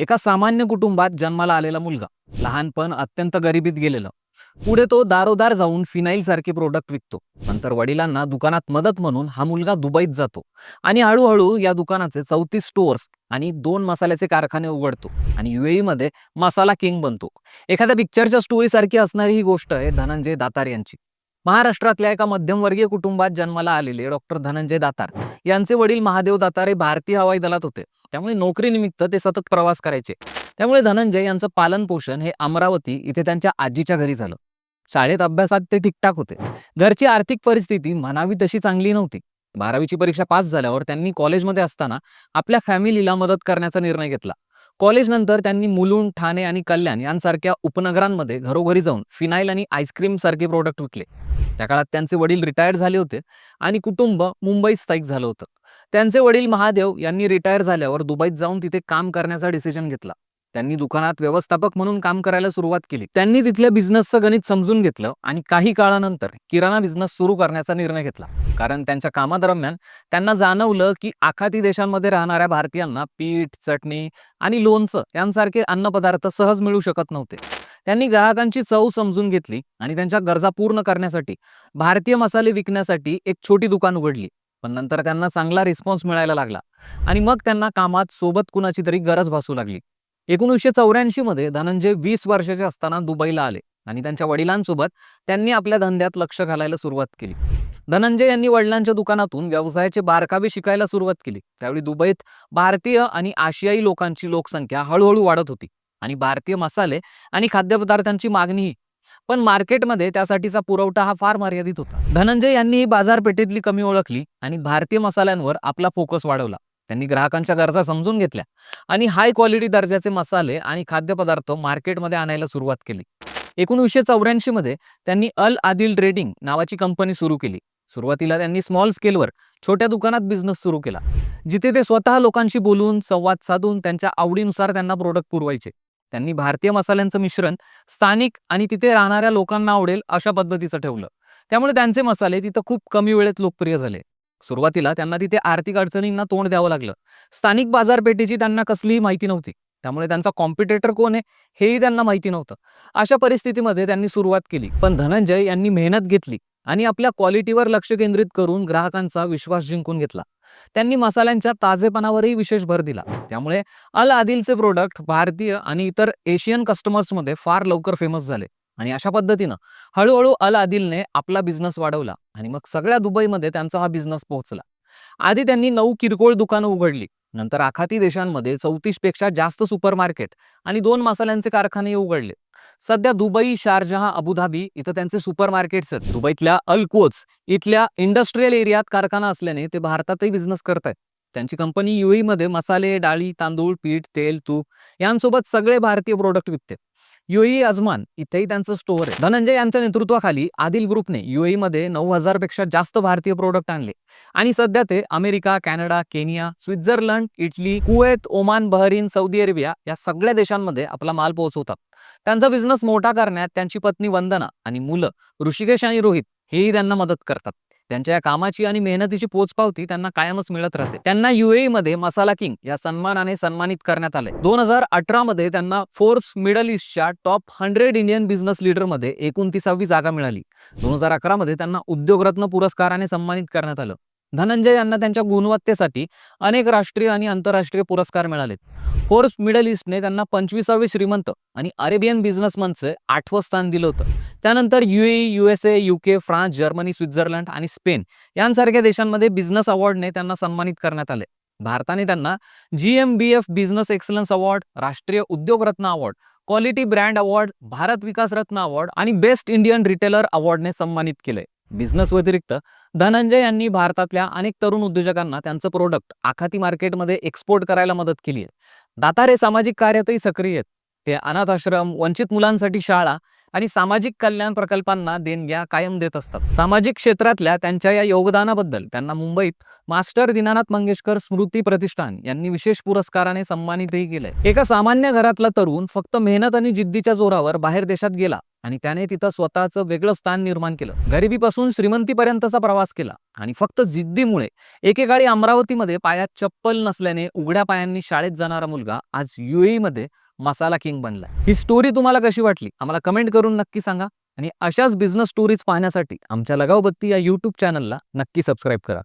एका सामान्य कुटुंबात जन्माला आलेला मुलगा लहानपण अत्यंत गरिबीत गेलेलं. पुढे तो दारोदार जाऊन फिनाईल सारखे प्रोडक्ट विकतो. नंतर वडिलांना दुकानात मदत म्हणून हा मुलगा दुबईत जातो आणि हळूहळू या दुकानाचे चौतीस स्टोअर्स आणि दोन मसाल्याचे कारखाने उघडतो आणि युएई मध्ये मसाला किंग बनतो. एखाद्या पिक्चरच्या स्टोरी सारखी असणारी ही गोष्ट आहे धनंजय दातार यांची. महाराष्ट्रातल्या एका मध्यमवर्गीय कुटुंबात जन्माला आलेले डॉक्टर धनंजय दातार. यांचे वडील महादेव दातार हे भारतीय हवाई दलात होते. त्यामुळे नोकरीनिमित्त ते सतत प्रवास करायचे. त्यामुळे धनंजय यांचं पालन पोषण हे अमरावती इथे त्यांच्या आजीच्या घरी झालं. शाळेत अभ्यासात ते ठीकठाक होते. घरची आर्थिक परिस्थिती म्हणावी तशी चांगली नव्हती. बारावीची परीक्षा पास झाल्यावर त्यांनी कॉलेजमध्ये असताना आपल्या फॅमिलीला मदत करण्याचा निर्णय घेतला. कॉलेजनंतर त्यांनी मुलुंड ठाणे आणि कल्याण यांसारख्या उपनगरांमध्ये घरोघरी जाऊन फिनाईल आणि आईस्क्रीम सारखे प्रोडक्ट विकले. त्या काळात त्यांचे वडील रिटायर्ड झाले होते आणि कुटुंब मुंबईत स्थायिक झालं होतं. त्यांचे वडील महादेव यांनी रिटायर झाल्यावर दुबईत जाऊन तिथे काम करण्याचा डिसिजन घेतला. त्यांनी दुकानात व्यवस्थापक म्हणून काम करायला सुरुवात केली. त्यांनी तिथल्या बिझनेसचं गणित समजून घेतलं आणि काही काळानंतर किराणा बिझनेस सुरू करण्याचा निर्णय घेतला. कारण त्यांच्या कामादरम्यान त्यांना जाणवलं की आखाती देशांमध्ये राहणाऱ्या भारतीयांना पीठ चटणी आणि लोणचं यांसारखे अन्नपदार्थ सहज मिळू शकत नव्हते. त्यांनी ग्राहकांची चव समजून घेतली आणि त्यांच्या गरजा पूर्ण करण्यासाठी भारतीय मसाले विकण्यासाठी एक छोटी दुकान उघडली. पण नंतर त्यांना चांगला रिस्पॉन्स मिळायला लागला आणि मग त्यांना कामात सोबत कुणाची तरी गरज भासू लागली. एकोणीसशे चौऱ्याऐंशी मध्ये धनंजय वीस वर्षाचे असताना दुबईला आले आणि त्यांच्या वडिलांसोबत त्यांनी आपल्या धंद्यात लक्ष घालायला सुरुवात केली. धनंजय यांनी वडिलांच्या दुकानातून व्यवसायाचे बारकावे शिकायला सुरुवात केली. त्यावेळी दुबईत भारतीय आणि आशियाई लोकांची लोकसंख्या हळूहळू वाढत होती आणि भारतीय मसाले आणि खाद्यपदार्थांची मागणीही. पण मार्केटमध्ये त्यासाठीचा पुरवठा हा फार मर्यादित होता. धनंजय यांनी ही बाजारपेठेतली कमी ओळखली आणि भारतीय मसाल्यांवर आपला फोकस वाढवला. त्यांनी ग्राहकांच्या गरजा समजून घेतल्या आणि हाय क्वालिटी दर्जाचे मसाले आणि खाद्यपदार्थ मार्केटमध्ये आणायला सुरुवात केली. एकोणीसशे चौऱ्याऐंशी मध्ये त्यांनी अल आदिल ट्रेडिंग नावाची कंपनी सुरू केली. सुरुवातीला त्यांनी स्मॉल स्केलवर छोट्या दुकानात बिझनेस सुरू केला जिथे ते स्वतः लोकांशी बोलून संवाद साधून त्यांच्या आवडीनुसार त्यांना प्रोडक्ट पुरवायचे. त्यांनी भारतीय मसाल्यांचं मिश्रण स्थानिक आणि तिथे राहणाऱ्या लोकांना आवडेल अशा पद्धतीचं ठेवलं. त्यामुळे त्यांचे मसाले तिथं खूप कमी वेळेत लोकप्रिय झाले. सुरुवातीला त्यांना तिथे आर्थिक अडचणींना तोंड द्यावं लागलं. स्थानिक बाजारपेठेची त्यांना कसलीही माहिती नव्हती. त्यामुळे त्यांचा कॉम्पिटेटर कोण आहे हेही त्यांना माहिती नव्हतं. अशा परिस्थितीमध्ये त्यांनी सुरुवात केली. पण धनंजय यांनी मेहनत घेतली आणि आपल्या क्वालिटीवर लक्ष केंद्रित करून ग्राहकांचा विश्वास जिंकून घेतला. त्यांनी मसाल्यांच्या ताजेपणावरही विशेष भर दिला. त्यामुळे अल आदिलचे प्रोडक्ट भारतीय आणि इतर एशियन कस्टमर्समध्ये फार लवकर फेमस झाले. आणि अशा पद्धतीनं हळूहळू अल आदिलने आपला बिझनेस वाढवला आणि मग सगळ्या दुबईमध्ये त्यांचा हा बिझनेस पोहोचला. आधी त्यांनी नऊ किरकोळ दुकानं उघडली नंतर आखाती देशांमध्ये चौतीसपेक्षा जास्त सुपर मार्केट आणि दोन मसाल्यांचे कारखाने उघडले. सध्या दुबई शारजहा अबुधाबी इथं त्यांचे सुपरमार्केट्स आहेत. दुबईतल्या अल कोच इथल्या इंडस्ट्रीयल एरियात कारखाना असल्याने ते भारतातही बिझनेस करतायत. त्यांची कंपनी युई मध्ये मसाले डाळी तांदूळ पीठ तेल तूप यांसोबत सगळे भारतीय प्रोडक्ट विकते युएई अजमान इथेही त्यांचं स्टोअर आहे. धनंजय यांच्या नेतृत्वाखाली आदिल ग्रुपने युएई मध्ये नऊ हजारपेक्षा जास्त भारतीय प्रोडक्ट आणले. आणि सध्या ते America Canada Kenya Switzerland Italy Kuwait Oman Bahrain Saudi Arabia या सगळ्या देशांमध्ये आपला माल पोहोचवतात. त्यांचा बिझनेस मोठा करण्यात त्यांची पत्नी वंदना आणि मुलं ऋषिकेश आणि रोहित हेही त्यांना मदत करतात. त्यांच्या या कामाची आणि मेहनतीची पोचपावती त्यांना कायमच मिळत राहते. त्यांना युएई मध्ये मसाला किंग या सन्मानाने सन्मानित करण्यात आले दोन हजार अठरा मध्ये त्यांना फोर्ब्स मिडल ईस्टच्या टॉप हंड्रेड इंडियन बिझनेस लीडरमध्ये एकोणतीसावी जागा मिळाली. दोन हजार अकरा मध्ये त्यांना उद्योगरत्न पुरस्काराने सन्मानित करण्यात आलं. धनंजय यांना त्यांच्या गुणवत्तेसाठी अनेक राष्ट्रीय आणि आंतरराष्ट्रीय पुरस्कार मिळालेत. फोर्स मिडल ईस्टने त्यांना पंचवीसावे श्रीमंत आणि अरेबियन बिझनेसमनचे आठवं स्थान दिलं होतं. त्यानंतर UAE USA UK France Germany Switzerland आणि स्पेन यांसारख्या देशांमध्ये बिझनेस अवॉर्डने त्यांना सन्मानित करण्यात आले. भारताने त्यांना G M B F business excellence award राष्ट्रीय उद्योग रत्न अवॉर्ड क्वालिटी ब्रँड अवॉर्ड भारत विकास रत्न अवॉर्ड आणि बेस्ट इंडियन रिटेलर अवॉर्डने सन्मानित केले. बिझनेस व्यतिरिक्त धनंजय यांनी भारतातल्या अनेक तरुण उद्योजकांना त्यांचं प्रोडक्ट आखाती मार्केटमध्ये एक्सपोर्ट करायला मदत केली आहे. दातारे सामाजिक कार्यातही सक्रिय आहेत. ते अनाथ आश्रम वंचित मुलांसाठी शाळा आणि सामाजिक कल्याण प्रकल्पांना देणग्या कायम देत असतात. सामाजिक क्षेत्रातल्या त्यांच्या या योगदानाबद्दल त्यांना मुंबईत मास्टर दीनानाथ मंगेशकर स्मृती प्रतिष्ठान यांनी विशेष पुरस्काराने सन्मानितही केलंय. एका सामान्य घरातला तरुण फक्त मेहनत आणि जिद्दीच्या जोरावर बाहेर देशात गेला आणि त्याने तिथं स्वतःचं वेगळं स्थान निर्माण केलं. गरिबीपासून श्रीमंतीपर्यंतचा प्रवास केला आणि फक्त जिद्दीमुळे एकेकाळी अमरावतीमध्ये पायात चप्पल नसल्याने उघड्या पायांनी शाळेत जाणारा मुलगा आज युएईमध्ये मध्ये मसाला किंग बनला. ही स्टोरी तुम्हाला कशी वाटली? आम्हाला कमेंट करून नक्की सांगा. आणि अशाच बिझनेस स्टोरीज पाहण्यासाठी आमच्या लगावबत्ती या यूट्यूब चॅनलला नक्की सबस्क्राईब करा.